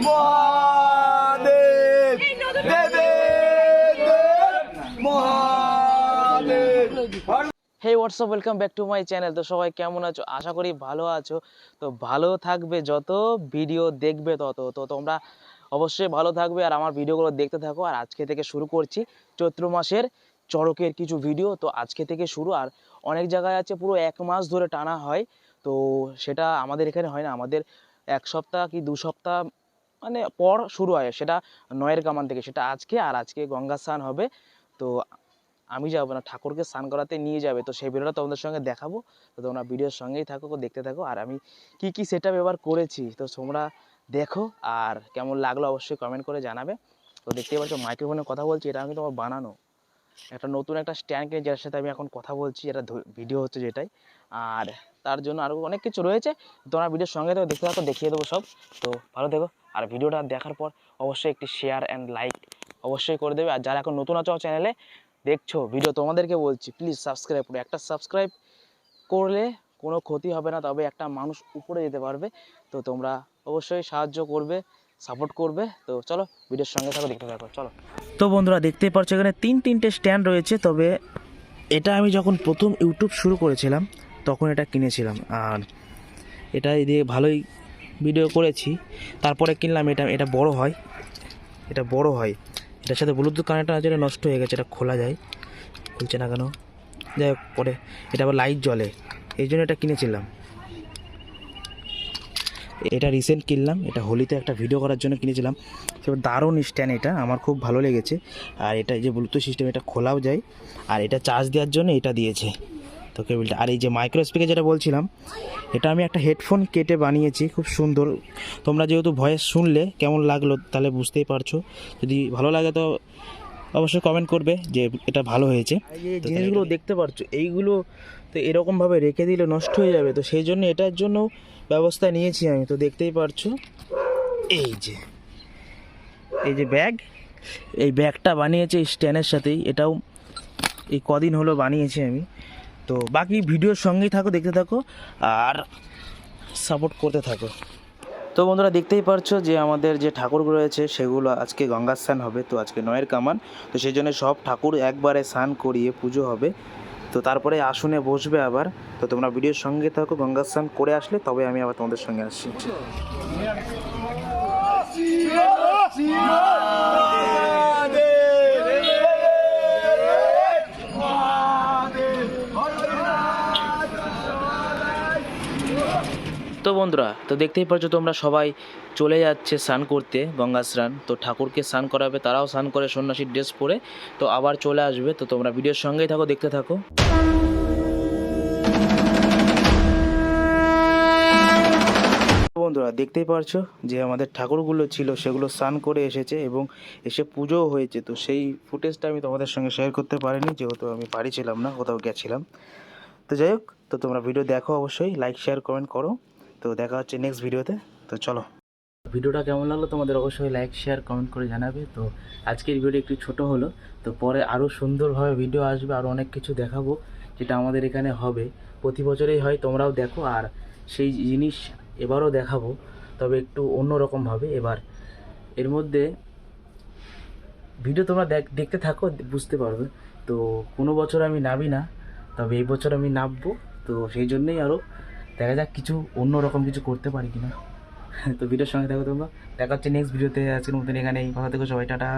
Hey what's up welcome back to my channel তো সবাই কেমন আছো? আশা করি ভালো আছো। তো ভালো থাকবে, যত ভিডিও দেখবে, তত। তো তোমরা অবশ্যই ভালো থাকবে আর আমার ভিডিওগুলো দেখতে থাকো। আর আজকে থেকে শুরু করছি চৈত্র মাসের চড়কের কিছু ভিডিও তো আজকে থেকে শুরু। আর অনেক জায়গায় আছে, পুরো এক মাস ধরে টানা হয়। তো সেটা আমাদের এখানে হয় না। আমাদের এক সপ্তাহ কি দু সপ্তাহ মানে পর শুরু হয়, সেটা নয়ের কামান থেকে, সেটা আজকে, আর আজকে গঙ্গা স্নান হবে। তো আমি যাব না, ঠাকুরকে স্নান করাতে নিয়ে যাবে। তো সেই ভিডিওটা তোমাদের সঙ্গে দেখাবো। তো তোমরা ভিডিওর সঙ্গেই থাকো, দেখতে থাকো। আর আমি কি কি সেট ব্যবহার করেছি, তো তোমরা দেখো। আর কেমন লাগল অবশ্যই কমেন্ট করে জানাবে। তো দেখতেই পাচ্ছ মাইক্রোফোনে কথা বলছি, এটা আমি তোমার বানানো। একটা নতুন একটা স্ট্যান্ড কিনে যার সাথে আমি এখন কথা বলছি এটা ভিডিও হচ্ছে যেটাই। আর তার জন্য আরও অনেক কিছু রয়েছে। তোমরা ভিডিওর সঙ্গে থাকো দেখতে থাকো, দেখিয়ে দেবো সব। তো ভালো থেকো। আর ভিডিওটা দেখার পর অবশ্যই একটি শেয়ার অ্যান্ড লাইক অবশ্যই করে দেবে। আর যারা এখন নতুন আছো চ্যানেলে দেখছ ভিডিও তোমাদেরকে বলছি প্লিজ সাবস্ক্রাইব করো। একটা সাবস্ক্রাইব করলে কোনো ক্ষতি হবে না, তবে একটা মানুষ উপরে যেতে পারবে। তো তোমরা অবশ্যই সাহায্য করবে। সাপোর্ট করবে। তো চলো, ভিডিওর সঙ্গে থাকো, দেখতে থাকো, চলো। তো বন্ধুরা, দেখতেই পাচ্ছ এখানে তিন তিনটে স্ট্যান্ড রয়েছে, তবে এটা আমি যখন প্রথম ইউটিউব শুরু করেছিলাম, তখন এটা কিনেছিলাম। আর এটা দিয়ে ভালোই ভিডিও করেছি। তারপরে কিনলাম, এটা এটা বড় হয়। এটা বড় হয়। এটার সাথে ব্লুটুথ কানেক্টর আছে, এটা নষ্ট হয়ে গেছে, এটা খোলা যায়। খুলছে না কেন? যাই হোক, পরে এটা আবার লাইট জ্বলে। এই জন্য এটা কিনেছিলাম। এটা রিসেন্ট কিনলাম এটা হোলিতে একটা ভিডিও করার জন্য কিনেছিলাম। তো দারুণ স্ট্যান্ড এটা আমার খুব ভালো লেগেছে। আর এটা যে ব্লুটুথ সিস্টেম এটা খোলাও যায়। আর এটা চার্জ দেওয়ার জন্য এটা দিয়েছে। তো কেবিলটা আর এই যে মাইক্রো স্পিকার যেটা বলছিলাম এটা আমি একটা হেডফোন কেটে বানিয়েছি খুব সুন্দর। তোমরা যেহেতু ভয়েস শুনলে কেমন লাগল তাহলে বুঝতেই পারছ। যদি ভালো লাগে তো অবশ্যই কমেন্ট করবে যে এটা ভালো হয়েছে। জিনিসগুলো দেখতে পারছ এইগুলো তো এরকমভাবে রেখে দিলে নষ্ট হয়ে যাবে। তো সেই জন্য এটার জন্য ব্যবস্থা নিয়েছি আমি। তো দেখতেই পারছ। এই যে এই যে ব্যাগ। এই ব্যাগটা বানিয়েছে স্ট্যান্ডের সাথেই। এটাও এই কদিন হলো বানিয়েছি আমি। তো বাকি ভিডিওর সঙ্গেই থাকো, দেখতে থাকো, আর সাপোর্ট করতে থাকো। তো বন্ধুরা, দেখতেই পারছ যে আমাদের যে ঠাকুরগুলো রয়েছে, সেগুলো আজকে গঙ্গা স্নান হবে। তো আজকে নয়ের কামান। তো সেই জন্য সব ঠাকুর একবারে স্নান করিয়ে পুজো হবে। তো তারপরে আসনে বসবে আবার। তো তোমরা ভিডিওর সঙ্গে থাকো, গঙ্গা স্নান করে আসলে তবে আমি আবার তোমাদের সঙ্গে আসছি। তো বন্ধুরা, তো দেখতেই পাচ্ছ তোমরা সবাই চলে যাচ্ছে স্নান করতে, গঙ্গা স্নান। তো ঠাকুরকে স্নান করাবে, তারাও স্নান করে, সন্ন্যাসীর ড্রেস পরে, তো আবার চলে আসবে। তো তোমরা ভিডিওর সঙ্গেই থাকো, দেখতে থাকো। বন্ধুরা, দেখতেই পারছ যে আমাদের ঠাকুরগুলো ছিল, সেগুলো স্নান করে এসেছে এবং এসে পুজোও হয়েছে। তো সেই ফুটেজটা আমি তোমাদের সঙ্গে শেয়ার করতে পারিনি, যেহেতু আমি বাড়ি ছিলাম না, কোথাও গেছিলাম। তো যাই হোক, তো তোমরা ভিডিও দেখো অবশ্যই লাইক শেয়ার কমেন্ট করো। তো দেখা হচ্ছে নেক্সট ভিডিওতে তো। চলো। ভিডিওটা কেমন লাগল তোমাদের অবশ্যই লাইক শেয়ার কমেন্ট করে জানাবে। তো আজকের ভিডিও একটু ছোট হলো। তো পরে আরও সুন্দরভাবে ভিডিও আসবে, আর অনেক কিছু দেখাবো, যেটা আমাদের এখানে হবে। প্রতি বছরেই হয়, তোমরাও দেখো। আর সেই জিনিস এবারও দেখাবো, তবে একটু অন্য অন্যরকমভাবে এবার। এর মধ্যে ভিডিও তোমরা দেখ- দেখতে থাকো, বুঝতে পারবে। তো কোনো বছর আমি নাবি না, তবে এই বছর আমি নামবো। তো সেই জন্যই আরও দেখা যাক কিছু অন্য রকম কিছু করতে পারি কিনা। তো ভিডিওর সঙ্গে দেখো তোমরা। দেখা হচ্ছে নেক্সট ভিডিওতে। আজকের মতন এখানে এই কথা থেকে সবাই, টাটা।